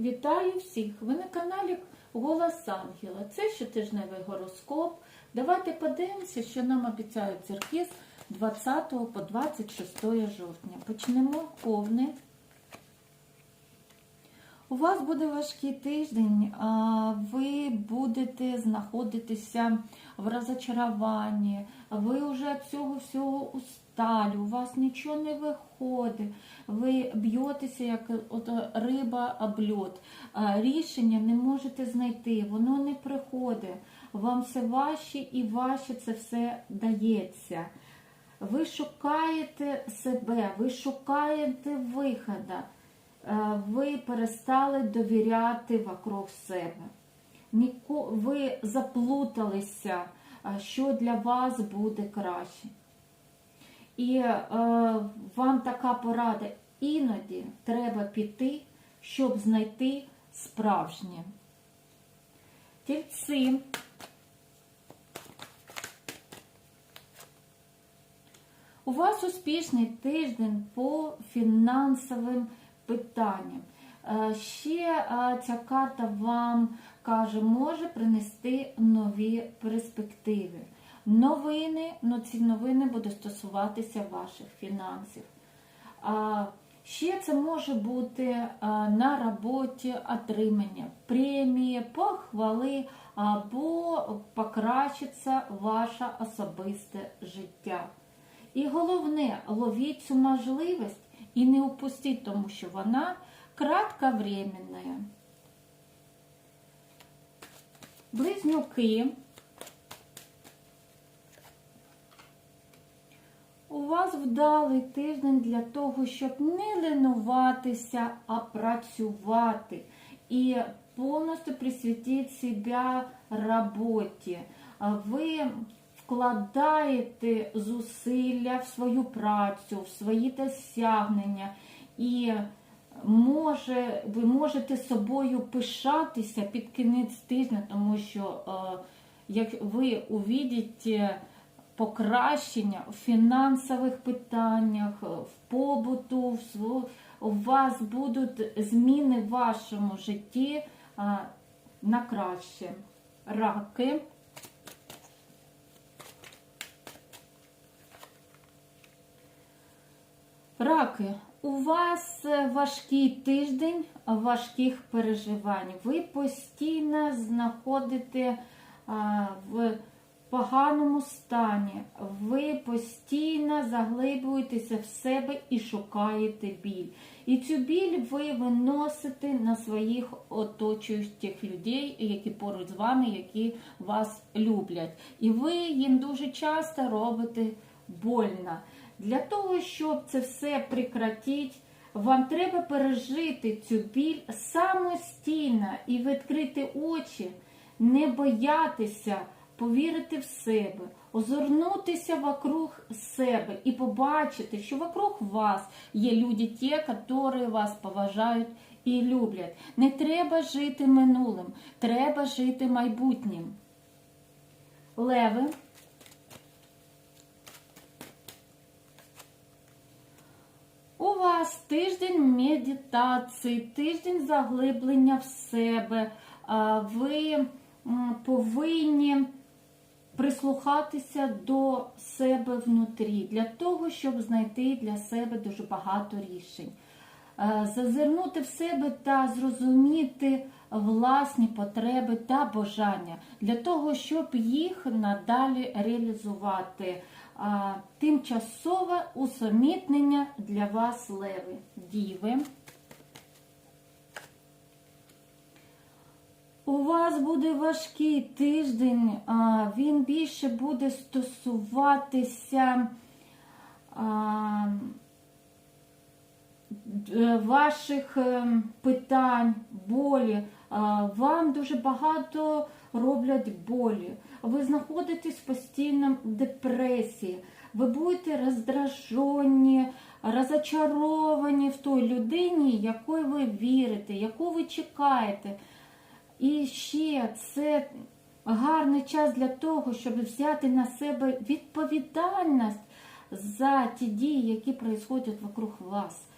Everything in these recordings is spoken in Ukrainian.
Вітаю всіх! Ви на каналі Голос Ангела. Це щотижневий гороскоп. Давайте подивимося, що нам обіцяють зірки з 20 по 26 жовтня. Почнемо повне. У вас буде важкий тиждень, а ви будете знаходитися в розочаруванні, ви вже цього всього усталі, у вас нічого не виходить, ви б'єтеся, як от риба об льод. А Рішення не можете знайти, воно не приходить. Вам все важче і важче це все дається. Ви шукаєте себе, ви шукаєте виходу. Ви перестали довіряти вокруг себе. Ви заплуталися, що для вас буде краще. І е, вам така порада. Іноді треба піти, щоб знайти справжнє. Тільці. У вас успішний тиждень по фінансовим питанням. Е, Ще е, ця карта вам каже, може принести нові перспективи. Новини, ну ці новини будуть стосуватися ваших фінансів. Ще це може бути е, на роботі отримання премії, похвали або покращиться ваше особисте життя. І головне, ловіть цю можливість і не упустіть, тому що вона кратковременна. Близнюки. У вас вдалий тиждень для того, щоб не ленуватися, а працювати. І повністю присвятити себе роботі. Ви вкладаєте зусилля в свою працю, в свої досягнення. І може, ви можете собою пишатися під кінець тижня, тому що е, як ви увидите покращення в фінансових питаннях, в побуту, в сво- у вас будуть зміни в вашому житті е, на краще. Раки. Раки, у вас важкий тиждень важких переживань. Ви постійно знаходите в поганому стані. Ви постійно заглиблюєтеся в себе і шукаєте біль. І цю біль ви виносите на своїх оточуючих людей, які поруч з вами, які вас люблять. І ви їм дуже часто робите больно. Для того, щоб це все прекратити, вам треба пережити цю біль самостійно і відкрити очі, не боятися, повірити в себе, озирнутися вокруг себе і побачити, що вокруг вас є люди, ті, які вас поважають і люблять. Не треба жити минулим, треба жити майбутнім. Леви. У вас тиждень медитації, тиждень заглиблення в себе. Ви повинні прислухатися до себе внутрі, для того, щоб знайти для себе дуже багато рішень. Зазирнути в себе та зрозуміти власні потреби та бажання для того, щоб їх надалі реалізувати. Тимчасове усамітнення для вас леви, діви. У вас буде важкий тиждень, він більше буде стосуватися ваших ем, питань, болі. Вам дуже багато роблять болі. Ви знаходитесь в депресії. Ви будете роздражені, розочаровані в той людині, якої ви вірите, яку ви чекаєте. І ще це гарний час для того, щоб взяти на себе відповідальність за ті дії, які происходять вокруг вас.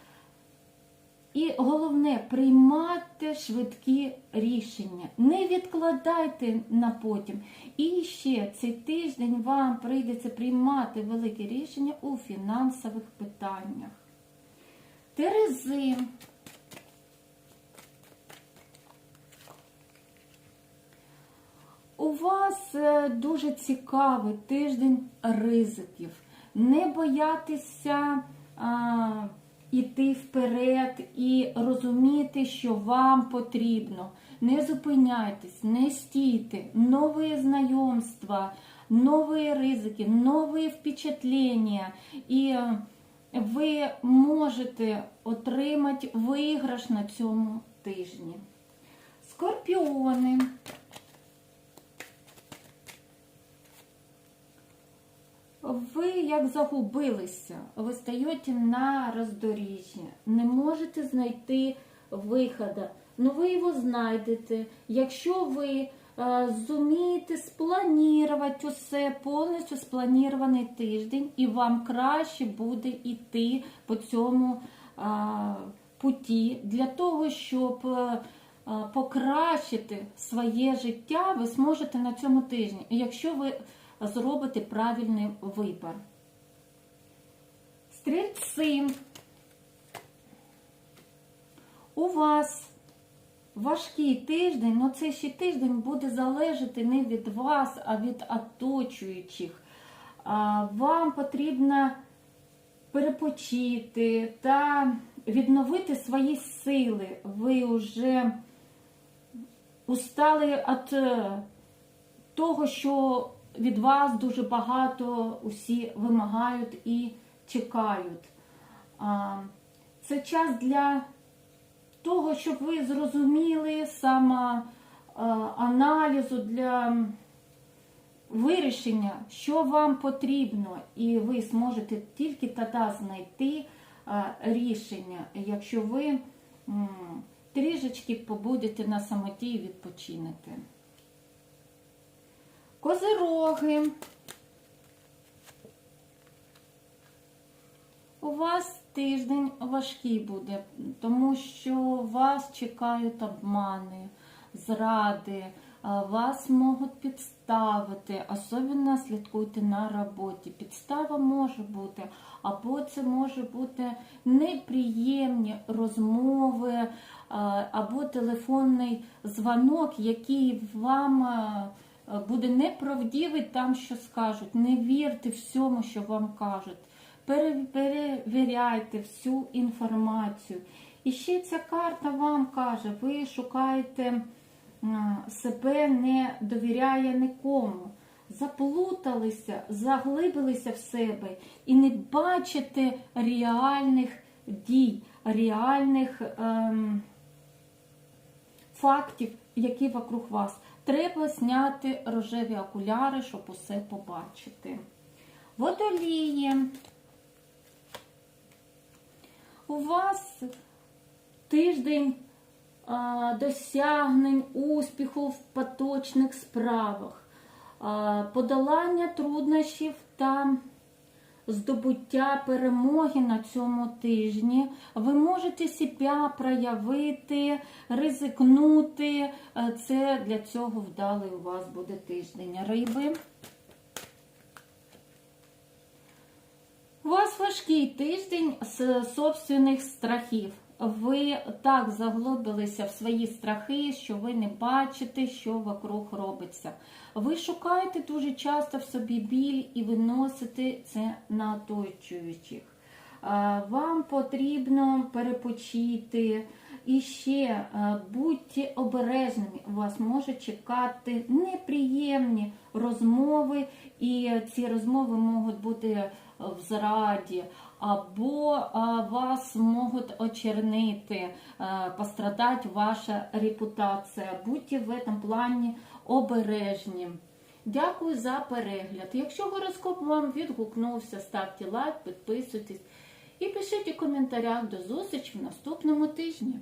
І головне, приймайте швидкі рішення. Не відкладайте на потім. І ще цей тиждень вам прийдеться приймати великі рішення у фінансових питаннях. Терези. У вас е, дуже цікавий тиждень ризиків. Не боятися іти вперед і розуміти, що вам потрібно. Не зупиняйтесь, не стійте, нові знайомства, нові ризики, нові впечатлення. І е, ви можете отримати виграш на цьому тижні. Скорпіони. Ви як загубилися, ви стаєте на роздоріжжі, не можете знайти виходу. Ну ви його знайдете, якщо ви е, зумієте спланувати усе, повністю спланований тиждень, і вам краще буде йти по цьому е, путі для того, щоб е, покращити своє життя, ви зможете на цьому тижні. І якщо ви зробите правильний вибір. Стрільці. У вас важкий тиждень, але цей ще тиждень буде залежати не від вас, а від оточуючих. Вам потрібно перепочити та відновити свої сили. Ви вже устали від того, що від вас дуже багато усі вимагають і чекають. Це час для того, щоб ви зрозуміли самоаналізу для вирішення, що вам потрібно, і ви зможете тільки тоді знайти рішення, якщо ви трішечки побудете на самоті і відпочинете. Козироги. У вас тиждень важкий буде, тому що вас чекають обмани, зради, вас можуть підставити, особливо слідкуйте на роботі. Підстава може бути, або це може бути неприємні розмови, або телефонний дзвонок, який вам буде неправдивий там, що скажуть. Не вірте всьому, що вам кажуть. Перевіряйте всю інформацію. І ще ця карта вам каже, ви шукаєте себе, не довіряє нікому. Заплуталися, заглибилися в себе і не бачите реальних дій, реальних ем, фактів, які вокруг вас. Треба зняти рожеві окуляри, щоб усе побачити. Водолії. У вас тиждень а, досягнень, успіху в поточних справах, а, подолання труднощів та здобуття перемоги на цьому тижні. Ви можете себе проявити, ризикнути. Це для цього вдалий у вас буде тиждень риби. У вас важкий тиждень з собственних страхів. Ви так заглибилися в свої страхи, що ви не бачите, що вокруг робиться. Ви шукаєте дуже часто в собі біль і виносите це на оточуючих. Вам потрібно перепочити. І ще будьте обережними, вас може чекати неприємні розмови, і ці розмови можуть бути в зраді, або вас можуть очернити, пострадати ваша репутація. Будьте в цьому плані обережні. Дякую за перегляд. Якщо гороскоп вам відгукнувся, ставте лайк, підписуйтесь і пишіть у коментарях до зустрічі в наступному тижні.